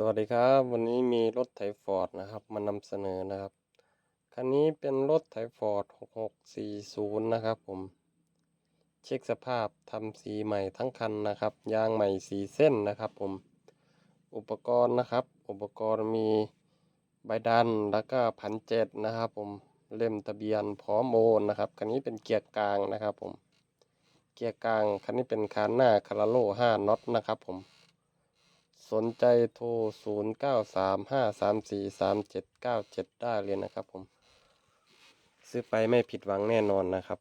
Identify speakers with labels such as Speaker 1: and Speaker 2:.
Speaker 1: สวัสดีครับ วันนี้มีรถไถฟอร์ดนะครับ มานำเสนอนะครับ คันนี้เป็นรถไถฟอร์ด 6640 นะครับผม เช็คสภาพทำสีใหม่ทั้งคันนะครับ ยางใหม่สีเส้นนะครับผม อุปกรณ์นะครับ อุปกรณ์มีใบดันแล้วก็พันเจ็ดนะครับผม เล่มทะเบียนพร้อมโอนนะครับ คันนี้เป็นเกียร์กลางนะครับผม เกียร์กลาง คันนี้เป็นคานหน้าคาราโล5น็อตนะครับผม สนใจโทร 0 9 3 5 3 4 3 7 9 7 ได้เลยนะครับผม ซื้อไปไม่ผิดหวังแน่นอนนะครับ